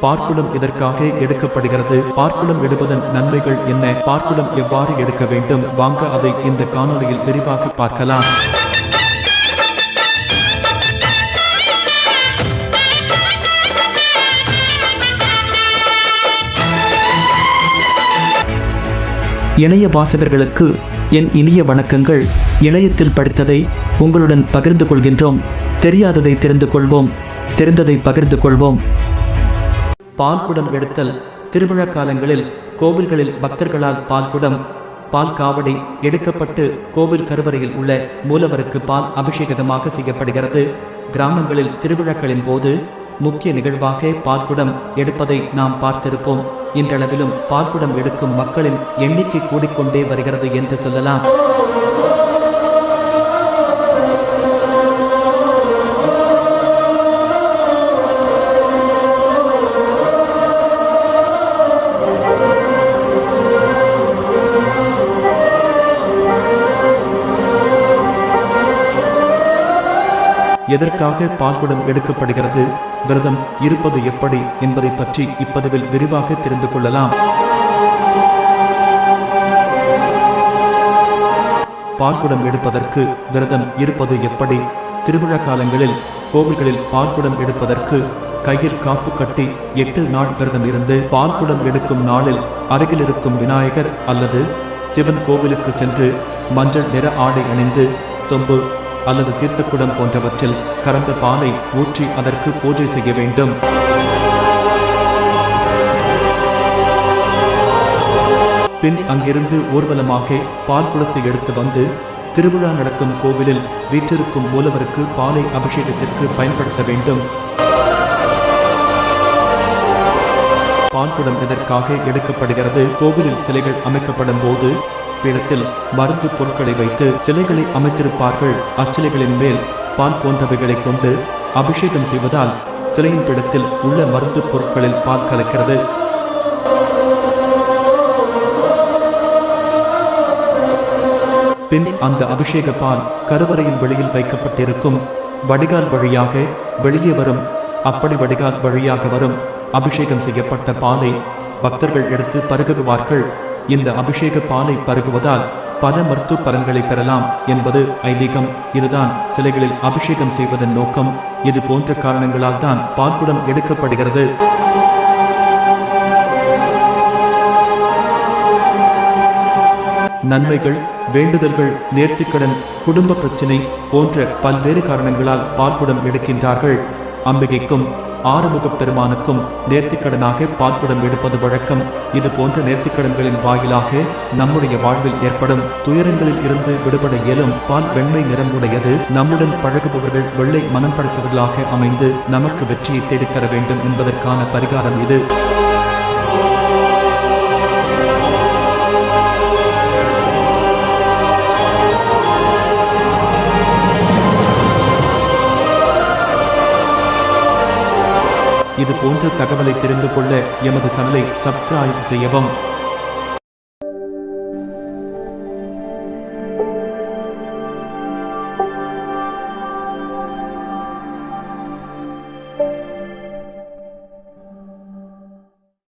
பார்க்குளம் இதற்காக எடுக்கப்படுகிறது. பார்க்குளம் எடுப்பதன் நன்மைகள் என்ன? பார்க்குளம் எவ்வாறு எடுக்க வேண்டும்? வாங்க அதை இந்த காணொலியில் விரிவாக பார்க்கலாம். இணைய வாசகர்களுக்கு என் இனிய வணக்கங்கள். இணையத்தில் படித்ததை உங்களுடன் பகிர்ந்து கொள்கின்றோம். தெரியாததை தெரிந்து கொள்வோம். தெரிந்ததை பகிர்ந்து கொள்வோம். பால்குடம் எடுத்தல். திருவிழா காலங்களில் கோவில்களில் பக்தர்களால் பால்குடம் பால் காவடி எடுக்கப்பட்டு கோவில் கருவறையில் உள்ள மூலவருக்கு பால் அபிஷேகமாக செய்யப்படுகிறது. கிராமங்களில் திருவிழாக்களின் போது முக்கிய நிகழ்வாக பால்குடம் எடுப்பதை நாம் பார்த்திருப்போம். இன்றளவிலும் பால்குடம் எடுக்கும் மக்களின் எண்ணிக்கை கூடிக்கொண்டே வருகிறது என்று சொல்லலாம். எதற்காக பால்குடம் எடுக்கப்படுகிறது? விரதம் இருப்பது எப்படி என்பதை பற்றி இப்பதிவில் விரிவாக தெரிந்து கொள்ளலாம். பால்குடம் எடுப்பதற்கு விரதம் இருப்பது எப்படி? திருவிழா காலங்களில் கோவில்களில் பால்குடம் எடுப்பதற்கு கையில் காப்பு கட்டி எட்டு நாள் விரதம் இருந்து பால்குடம் எடுக்கும் நாளில் அருகில் இருக்கும் விநாயகர் அல்லது சிவன் கோவிலுக்கு சென்று மஞ்சள் நிற ஆடை அணிந்து சொம்பு அல்லது தீர்த்தக்குடம் போன்றவற்றில் கறந்த பாலை ஊற்றி அதற்கு பூஜை செய்ய வேண்டும். பின் அங்கிருந்து ஊர்வலமாக பால் குளத்தை எடுத்து வந்து திருவிழா நடக்கும் கோவிலில் வீற்றிருக்கும் மூலவருக்கு பாலை அபிஷேகத்திற்கு பயன்படுத்த வேண்டும். பால்குடம் எதற்காக எடுக்கப்படுகிறது. கோவிலில் சிலைகள் அமைக்கப்படும் போது பீடத்தில் மருந்து பொருட்களை வைத்து சிலைகளை அமைத்திருப்பார்கள். அச்சிலைகளின் மேல் பால் போன்றவைகளை கொண்டு அபிஷேகம் செய்வதால் சிலையின் பீடத்தில் உள்ள மருந்து பொருட்களில் பால் கலக்கிறது. பின் அந்த அபிஷேக பால் கருவறையின் வெளியில் வைக்கப்பட்டிருக்கும் வடிகால் வழியாக வெளியே வரும் அப்படி வடிகால் வழியாக வரும் அபிஷேகம் செய்யப்பட்ட பாலை பக்தர்கள் எடுத்து பருகுவார்கள். இந்த அபிஷேக பாலை பருகுவதால் பல மருத்துவ பலன்களை பெறலாம் என்பது ஐதீகம். இதுதான் சிலைகளில் அபிஷேகம் செய்வதன் நோக்கம். இது போன்ற காரணங்களால் தான் பால்குடம் எடுக்கப்படுகிறது. நன்மைகள் வேண்டுதல்கள் நேர்த்திக்கடன் குடும்ப பிரச்சினை போன்ற பல்வேறு காரணங்களால் பால்குடம் எடுக்கின்றார்கள். அம்பிகைக்கும் ஆறுமுகப் பெருமானுக்கும் நேர்த்திக்கடனாக பால்குடம் எடுப்பது வழக்கம். இது போன்ற நேர்த்திக்கடன்களின் வாயிலாக நம்முடைய வாழ்வில் ஏற்படும் துயரங்களில் இருந்து விடுபட இயலும் பால் வெண்மை நிறமுடையது நம்முடன் பழகுபவர்கள் வெள்ளை மனம் படைத்தவர்களாக அமைந்து நமக்கு வெற்றியை தேடித்தர வேண்டும் என்பதற்கான பரிகாரம் இது. இது போன்ற தகவலை தெரிந்து கொள்ள எமது சேனலை சப்ஸ்கிரைப் செய்யவும்.